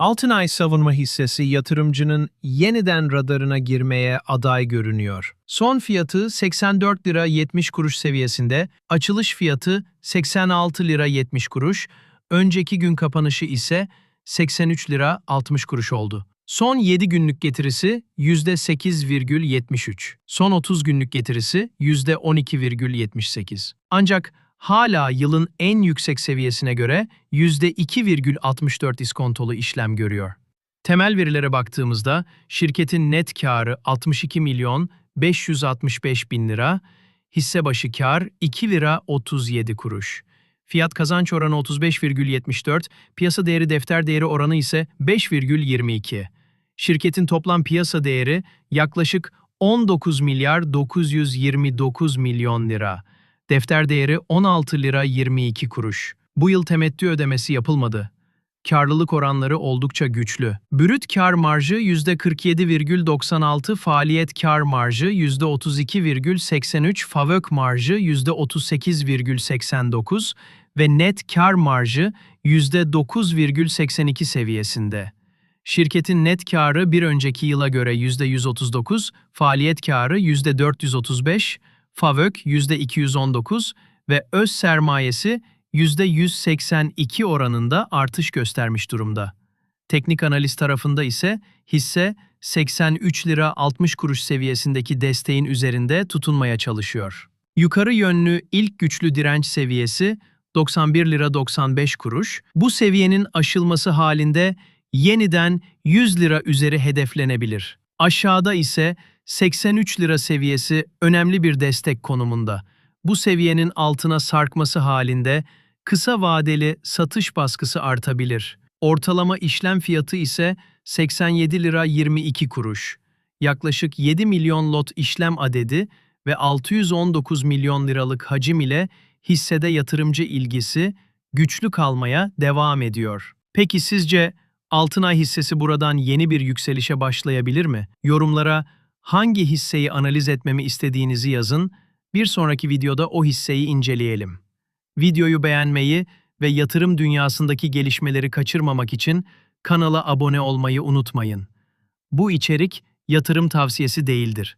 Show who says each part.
Speaker 1: Altınay savunma hissesi yatırımcının yeniden radarına girmeye aday görünüyor. Son fiyatı 84 lira 70 kuruş seviyesinde, açılış fiyatı 86 lira 70 kuruş, önceki gün kapanışı ise 83 lira 60 kuruş oldu. Son 7 günlük getirisi %8,73. Son 30 günlük getirisi %12,78. Ancak hala yılın en yüksek seviyesine göre %2,64 iskontolu işlem görüyor. Temel verilere baktığımızda şirketin net karı 62 milyon 565 bin lira, hisse başı kar 2 lira 37 kuruş. Fiyat kazanç oranı 35,74, piyasa değeri defter değeri oranı ise 5,22. Şirketin toplam piyasa değeri yaklaşık 19 milyar 929 milyon lira. Defter değeri 16 lira 22 kuruş. Bu yıl temettü ödemesi yapılmadı. Karlılık oranları oldukça güçlü. Brüt kar marjı %47,96, faaliyet kar marjı %32,83, favök marjı %38,89 ve net kar marjı %9,82 seviyesinde. Şirketin net karı bir önceki yıla göre %139, faaliyet karı %435, FAVÖK %219 ve öz sermayesi %182 oranında artış göstermiş durumda. Teknik analiz tarafında ise hisse 83 lira 60 kuruş seviyesindeki desteğin üzerinde tutunmaya çalışıyor. Yukarı yönlü ilk güçlü direnç seviyesi 91 lira 95 kuruş. Bu seviyenin aşılması halinde yeniden 100 lira üzeri hedeflenebilir. Aşağıda ise 83 lira seviyesi önemli bir destek konumunda. Bu seviyenin altına sarkması halinde kısa vadeli satış baskısı artabilir. Ortalama işlem fiyatı ise 87 lira 22 kuruş. Yaklaşık 7 milyon lot işlem adedi ve 619 milyon liralık hacim ile hissede yatırımcı ilgisi güçlü kalmaya devam ediyor. Peki sizce Altınay hissesi buradan yeni bir yükselişe başlayabilir mi? Yorumlara hangi hisseyi analiz etmemi istediğinizi yazın, bir sonraki videoda o hisseyi inceleyelim. Videoyu beğenmeyi ve yatırım dünyasındaki gelişmeleri kaçırmamak için kanala abone olmayı unutmayın. Bu içerik yatırım tavsiyesi değildir.